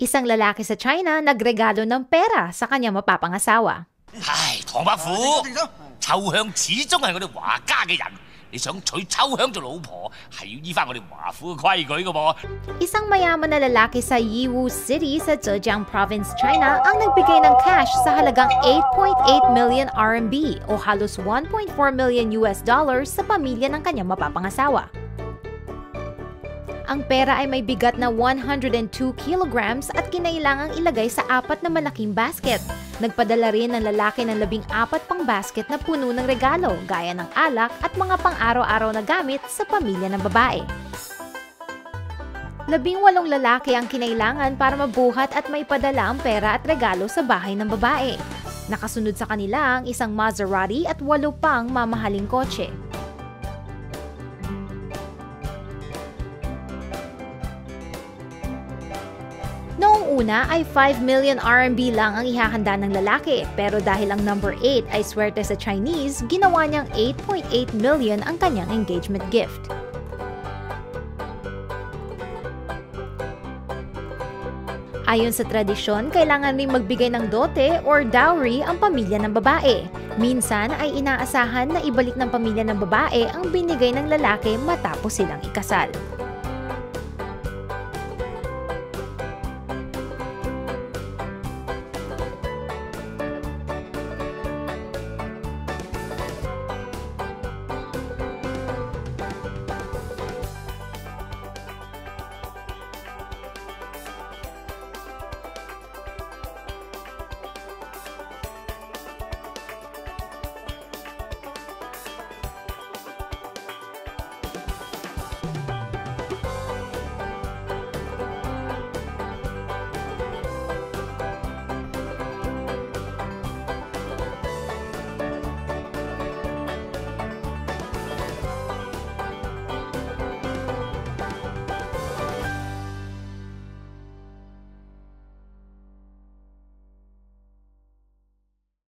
Isang lalaki sa China nagregalo ng pera sa kanyang mapapangasawa. 唉，唐伯虎，秋香始终系我哋华家嘅人，你想娶秋香做老婆，系要依翻我哋华府嘅规矩嘅噃。 Isang mayaman na lalaki sa Yiwu City sa Zhejiang Province, China ang nagbigay ng cash sa halagang 8.8 million RMB o halos 1.4 million US dollars sa pamilya ng kanyang mapapangasawa. Ang pera ay may bigat na 102 kilograms at kinailangang ilagay sa apat na malaking basket. Nagpadala rin ng lalaki ng labing apat pang basket na puno ng regalo gaya ng alak at mga pang-araw-araw na gamit sa pamilya ng babae. Labing walong lalaki ang kinailangan para mabuhat at maipadala ang pera at regalo sa bahay ng babae. Nakasunod sa kanila ang isang Maserati at walo pang mamahaling kotse. Una ay 5 million RMB lang ang ihahanda ng lalaki pero dahil ang number 8 ay swerte sa Chinese, ginawa niyang 8.8 million ang kanyang engagement gift. Ayon sa tradisyon, kailangan rin magbigay ng dote or dowry ang pamilya ng babae. Minsan ay inaasahan na ibalik ng pamilya ng babae ang binigay ng lalaki matapos silang ikasal.